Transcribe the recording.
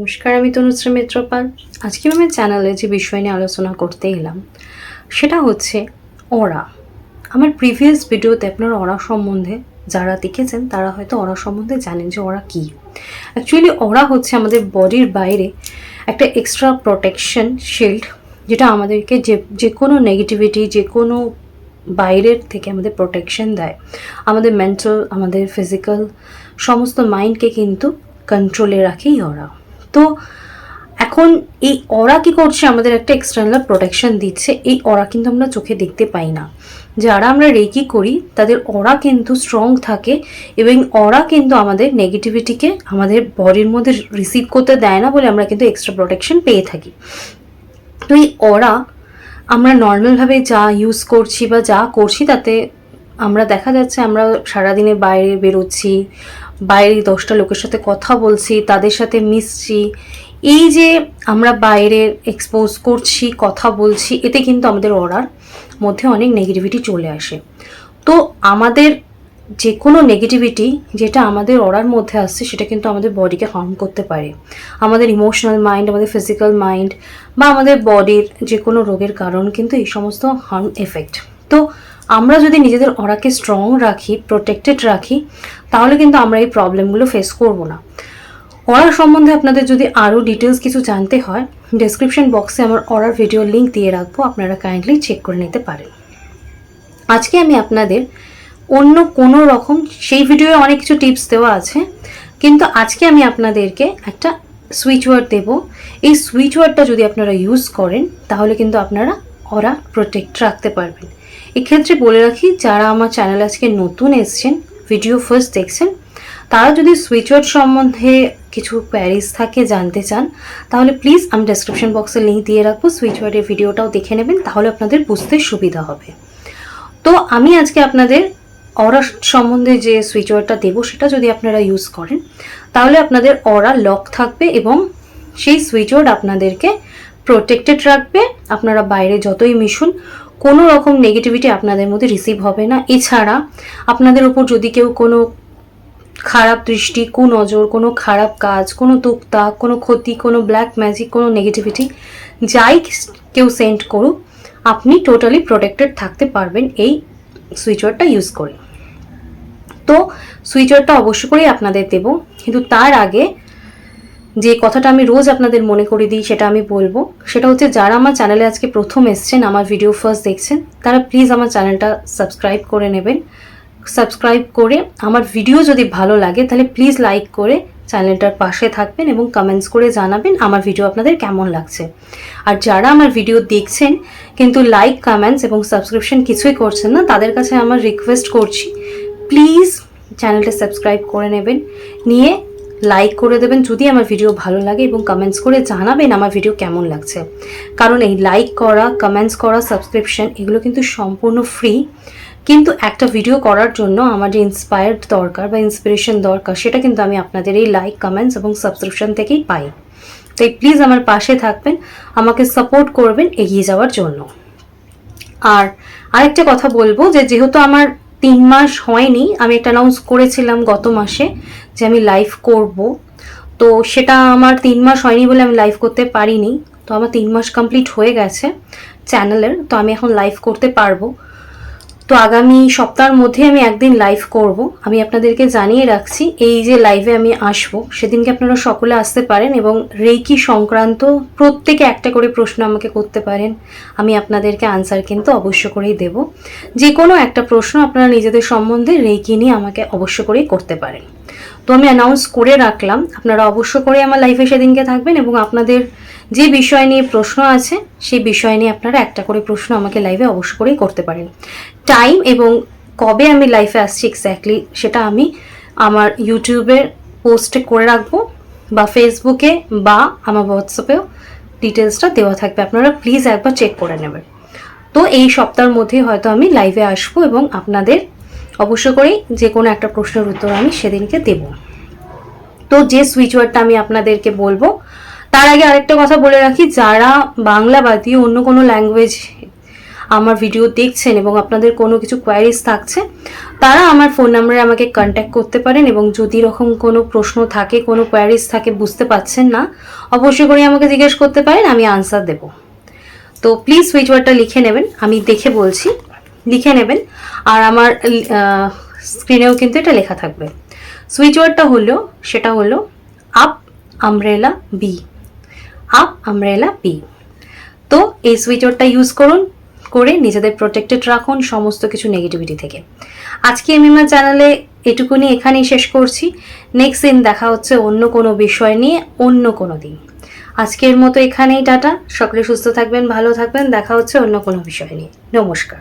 নমস্কার, আমি তনুশ্রী মিত্রপাল। আজকে আমি চ্যানেলে যে বিষয় নিয়ে আলোচনা করতে এলাম, সেটা হচ্ছে অরা। আমার প্রিভিয়াস ভিডিওতে আপনারা অরা সম্বন্ধে যারা দেখেছেন, তারা হয়তো অরা সম্বন্ধে জানেন যে অরা কী। অ্যাকচুয়ালি অরা হচ্ছে আমাদের বডির বাইরে একটা এক্সট্রা প্রোটেকশন শিল্ড, যেটা আমাদেরকে যে যে কোনো নেগেটিভিটি, যে কোনো বাইরের থেকে আমাদের প্রোটেকশন দেয়। আমাদের মেন্টাল, আমাদের ফিজিক্যাল, সমস্ত মাইন্ডকে কিন্তু কন্ট্রোলে রাখেই ওরা তো এখন এই অরা কি করছে? আমাদের একটা এক্সটার্নাল প্রোটেকশন দিচ্ছে। এই অরা কিন্তু আমরা চোখে দেখতে পাই না। যারা আমরা রেকি করি, তাদের অরা কিন্তু স্ট্রং থাকে এবং অরা কিন্তু আমাদের নেগেটিভিটিকে আমাদের বডির মধ্যে রিসিভ করতে দেয় না বলে আমরা কিন্তু এক্সট্রা প্রোটেকশন পেয়ে থাকি। তো এই অরা আমরা নর্মালভাবে যা ইউজ করছি বা যা করছি, তাতে আমরা দেখা যাচ্ছে আমরা সারাদিনে বাইরে বেরোচ্ছি বাইরে দশটা লোকের সাথে কথা বলছি, তাদের সাথে মিশছি। এই যে আমরা বাইরে এক্সপোজ করছি, কথা বলছি, এতে কিন্তু আমাদের অর্ডার মধ্যে অনেক নেগেটিভিটি চলে আসে। তো আমাদের যে কোনো নেগেটিভিটি যেটা আমাদের অর্ডার মধ্যে আসছে, সেটা কিন্তু আমাদের বডিকে হার্ম করতে পারে। আমাদের ইমোশনাল মাইন্ড আমাদের ফিজিক্যাল মাইন্ড বা আমাদের বডির যে কোনো রোগের কারণ কিন্তু এই সমস্ত হার্ম এফেক্ট তো আমরা যদি নিজেদের অরাকে স্ট্রং রাখি প্রোটেক্টেড রাখি, তাহলে কিন্তু আমরা এই প্রবলেমগুলো ফেস করব না। অরার সম্বন্ধে আপনাদের যদি আরও ডিটেলস কিছু জানতে হয় ডেসক্রিপশন বক্সে আমার অরার ভিডিও লিঙ্ক দিয়ে রাখব, আপনারা কাইন্ডলি চেক করে নিতে পারেন। আজকে আমি আপনাদের অন্য কোনো রকম, সেই ভিডিওয়ে অনেক কিছু টিপস দেওয়া আছে, কিন্তু আজকে আমি আপনাদেরকে একটা সুইচ ওয়ার্ড দেব। এই সুইচ ওয়ার্ডটা যদি আপনারা ইউজ করেন, তাহলে কিন্তু আপনারা ওরা প্রোটেক্ট রাখতে পারবেন। এক্ষেত্রে বলে রাখি, যারা আমার চ্যানেল আজকে নতুন এসছেন ভিডিও ফার্স্ট দেখছেন, তারা যদি সুইচ ওয়ার্ড সম্বন্ধে কিছু প্যারিস থাকে, জানতে চান, তাহলে প্লিজ আমি ডেসক্রিপশন বক্সে লিঙ্ক দিয়ে রাখব সুইচ ওয়ার্ডের ভিডিওটাও দেখে নেবেন, তাহলে আপনাদের বুঝতে সুবিধা হবে। তো আমি আজকে আপনাদের অরা সম্বন্ধে যে সুইচ ওয়ার্ডটা দেবো, সেটা যদি আপনারা ইউজ করেন, তাহলে আপনাদের অরা লক থাকবে এবং সেই সুইচ ওয়ার্ড আপনাদেরকে প্রোটেক্টেড রাখবে। আপনারা বাইরে যতই মিশুন কোনো রকম নেগেটিভিটি আপনাদের মধ্যে রিসিভ হবে না। এছাড়া আপনাদের উপর যদি কেউ কোনো খারাপ দৃষ্টি কুনজর কোনো খারাপ কাজ, কোনো তুকতা কোনো ক্ষতি, কোনো ব্ল্যাক ম্যাজিক কোনো নেগেটিভিটি যাই কেউ সেন্ড করুক, আপনি টোটালি প্রোটেক্টেড থাকতে পারবেন এই সুইচ ওয়ার্ডটা ইউজ করে। তো সুইচ ওয়ার্ডটা অবশ্য করেই আপনাদের দেব। কিন্তু তার আগে যে কথাটা আমি রোজ আপনাদের মনে করে দিই, সেটা আমি বলব। সেটা হচ্ছে, যারা আমার চ্যানেলে আজকে প্রথম এসছেন, আমার ভিডিও ফার্স্ট দেখছেন, তারা প্লিজ আমার চ্যানেলটা সাবস্ক্রাইব করে নেবেন। সাবস্ক্রাইব করে আমার ভিডিও যদি ভালো লাগে, তাহলে প্লিজ লাইক করে চ্যানেলটার পাশে থাকবেন এবং কমেন্টস করে জানাবেন আমার ভিডিও আপনাদের কেমন লাগছে। আর যারা আমার ভিডিও দেখছেন, কিন্তু লাইক কমেন্টস এবং সাবস্ক্রিপশন কিছুই করছেন না, তাদের কাছে আমার রিকোয়েস্ট করছি প্লিজ চ্যানেলটা সাবস্ক্রাইব করে নেবেন। নিয়ে লাইক করে দেবেন যদি আমার ভিডিও ভালো লাগে এবং কমেন্টস করে জানাবেন আমার ভিডিও কেমন লাগছে। কারণ এই লাইক করা কমেন্টস করা সাবস্ক্রিপশন এগুলো কিন্তু সম্পূর্ণ ফ্রি কিন্তু একটা ভিডিও করার জন্য আমার যে ইন্সপায়ার্ড দরকার বা ইন্সপিরেশন দরকার, সেটা কিন্তু আমি আপনাদের এই লাইক কমেন্টস এবং সাবস্ক্রিপশন থেকেই পাই। তাই প্লিজ আমার পাশে থাকবেন, আমাকে সাপোর্ট করবেন এগিয়ে যাওয়ার জন্য। আর আরেকটা কথা বলব যে যেহেতু আমার তিন মাস হয়নি, আমি একটা অ্যানাউন্স করেছিলাম গত মাসে যে আমি লাইভ করব। তো সেটা আমার তিন মাস হয়নি বলে আমি লাইভ করতে পারিনি। তো আমার তিন মাস কমপ্লিট হয়ে গেছে চ্যানেলের তো আমি এখন লাইভ করতে পারব। তো আগামী সপ্তাহের মধ্যে আমি একদিন লাইভ করব। আমি আপনাদেরকে জানিয়ে রাখছি, এই যে লাইভে আমি আসব, সেদিনকে আপনারা সকলে আসতে পারেন এবং রেকি সংক্রান্ত প্রত্যেকে একটা করে প্রশ্ন আমাকে করতে পারেন। আমি আপনাদেরকে আনসার কিন্তু অবশ্য করেই দেব। যে কোনো একটা প্রশ্ন আপনারা নিজেদের সম্বন্ধে রেকি নিয়ে আমাকে অবশ্য করেই করতে পারেন। তো আমি অ্যানাউন্স করে রাখলাম। আপনারা অবশ্য করে আমার লাইফে সেদিনকে থাকবেন এবং আপনাদের যে বিষয় নিয়ে প্রশ্ন আছে, সেই বিষয় নিয়ে আপনারা একটা করে প্রশ্ন আমাকে লাইভে অবশ্য করেই করতে পারেন। টাইম এবং কবে আমি লাইফে আসছি এক্স্যাক্টলি সেটা আমি আমার ইউটিউবের পোস্টে করে রাখব বা ফেসবুকে বা আমার হোয়াটসঅ্যাপেও ডিটেলসটা দেওয়া থাকবে। আপনারা প্লিজ একবার চেক করে নেবেন। তো এই সপ্তাহের মধ্যে হয়তো আমি লাইভে আসব এবং আপনাদের অবশ্য করেই যে কোনো একটা প্রশ্নের উত্তর আমি সেদিনকে দেব। তো যে সুইচ ওয়ার্ডটা আমি আপনাদেরকে বলব, তার আগে আরেকটা কথা বলে রাখি, যারা বাংলা বাদী অন্য কোনো ল্যাঙ্গুয়েজ আমার ভিডিও দেখছেন এবং আপনাদের কোনো কিছু কোয়ারিজ থাকছে, তারা আমার ফোন নাম্বারে আমাকে কন্ট্যাক্ট করতে পারেন এবং যদি রকম কোনো প্রশ্ন থাকে, কোনো কোয়ারিজ থাকে, বুঝতে পারছেন না অবশ্যই করে আমাকে জিজ্ঞেস করতে পারেন, আমি আনসার দেবো। তো প্লিজ সুইচ ওয়ার্ডটা লিখে নেবেন, আমি দেখে বলছি। লিখে নেবেন। আর আমার স্ক্রিনেও কিন্তু এটা লেখা থাকবে। সুইচ ওয়ার্ডটা হলো, সেটা হলো up umbrella be up umbrella be তো এই সুইচ ইউজ করুন, করে নিজেদের প্রোটেক্টেড রাখুন সমস্ত কিছু নেগেটিভিটি থেকে। আজকে আমি আমার চ্যানেলে এটুকুনি এখানেই শেষ করছি। নেক্সট দিন দেখা হচ্ছে অন্য কোনো বিষয় নিয়ে, অন্য কোনো দিন। আজকের মতো এখানেই, টাটা। সকলে সুস্থ থাকবেন, ভালো থাকবেন। দেখা হচ্ছে অন্য কোনো বিষয় নিয়ে। নমস্কার।